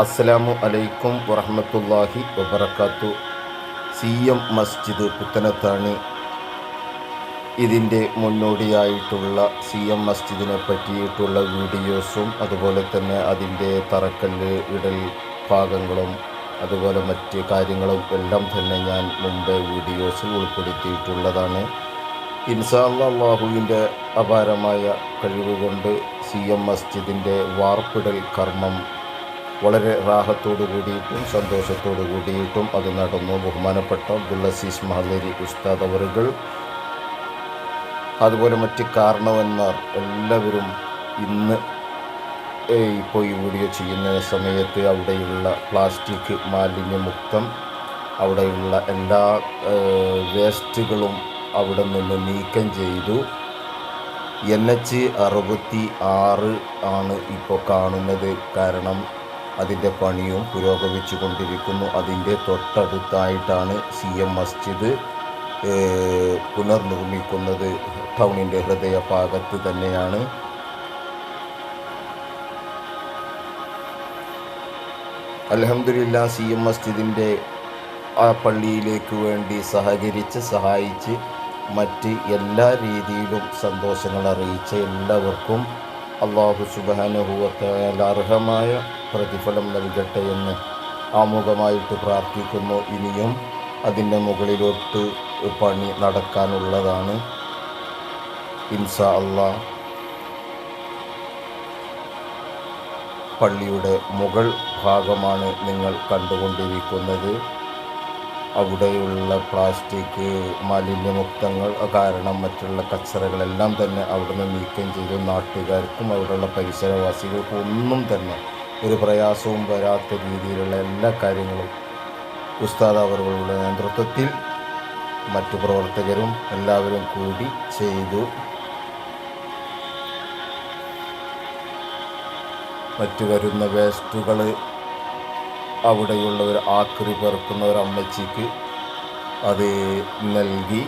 അസ്സലാമു അലൈക്കും വറഹമത്തല്ലാഹി വബർക്കാത്തു സി എം മസ്ജിദ് പുത്തനത്താണി ഇതിന്റെ മുന്നോടിയായിട്ടുള്ള സി എം മസ്ജിദിനെ പറ്റിയിട്ടുള്ള വീഡിയോസും അതുപോലെ തന്നെ അതിന്റെ തറക്കല്ല് ഇടൽ ഭാഗങ്ങളും അതുപോലെ മറ്റ് കാര്യങ്ങളും എല്ലാം തന്നെ ഞാൻ മുമ്പേ വീഡിയോസിൽ ഉൾപ്പെടുത്തിയിട്ടുള്ളതാണ്. ഇൻസാ അള്ളാഹുവിന്റെ അപാരമായ കഴിവുകൊണ്ട് സി എം മസ്ജിദിന്റെ വാർപ്പിടൽ കർമ്മം വളരെ റാഹത്തോടു കൂടിയിട്ടും സന്തോഷത്തോടു കൂടിയിട്ടും അത് നടന്നു. ബഹുമാനപ്പെട്ട അബ്ദുൽ മഹലേരി ഉസ്താദ് അവറുകൾ അതുപോലെ മറ്റ് കാരണവന്മാർ എല്ലാവരും ഇന്ന് ഇപ്പോൾ ഈ വീഡിയോ ചെയ്യുന്ന സമയത്ത് അവിടെയുള്ള പ്ലാസ്റ്റിക് മാലിന്യമുക്തം അവിടെയുള്ള എല്ലാ വേസ്റ്റുകളും അവിടെ നിന്ന് നീക്കം ചെയ്തു. എൻ എച്ച് അറുപത്തി ആറ് ആണ് ഇപ്പോൾ കാണുന്നത്. കാരണം അതിന്റെ പണിയും പുരോഗമിച്ചു കൊണ്ടിരിക്കുന്നു അതിന്റെ തൊട്ടടുത്തായിട്ടാണ് സി എം മസ്ജിദ് പുനർനിർമ്മിക്കുന്നത്. ടൗണിന്റെ ഹൃദയഭാഗത്ത് തന്നെയാണ്. അലഹമില്ല സി എം മസ്ജിദിന്റെ ആ പള്ളിയിലേക്ക് വേണ്ടി സഹകരിച്ച് സഹായിച്ച് മറ്റ് എല്ലാ രീതിയിലും സന്തോഷങ്ങൾ അറിയിച്ച എല്ലാവർക്കും അള്ളാഹു സുബാനുഭവത്താൽ അർഹമായ പ്രതിഫലം നൽകട്ടെ എന്ന് ആമുഖമായിട്ട് പ്രാർത്ഥിക്കുന്നു. ഇനിയും അതിന്റെ മുകളിലോട്ട് പണി നടക്കാനുള്ളതാണ്. ഇൻസാ അള്ളാ പള്ളിയുടെ മുകൾ ഭാഗമാണ് നിങ്ങൾ കണ്ടുകൊണ്ടിരിക്കുന്നത്. അവിടെയുള്ള പ്ലാസ്റ്റിക് മാലിന്യമുക്തങ്ങൾ കാരണം മറ്റുള്ള കച്ചറകളെല്ലാം തന്നെ അവിടുന്ന് നീക്കം ചെയ്ത്. നാട്ടുകാർക്കും അവിടെയുള്ള പരിസരവാസികൾക്കും ഒന്നും തന്നെ ഒരു പ്രയാസവും വരാത്ത രീതിയിലുള്ള എല്ലാ കാര്യങ്ങളും ഉസ്താദ് അവറുകളുടെ നേതൃത്വത്തിൽ മറ്റു പ്രവർത്തകരും എല്ലാവരും കൂടി ചെയ്തു. മറ്റു വരുന്ന വേസ്റ്റുകൾ അവിടെയുള്ള ഒരു ആക്രി പെറുക്കുന്ന ഒരു അമ്മച്ചിക്ക് അത് നൽകി.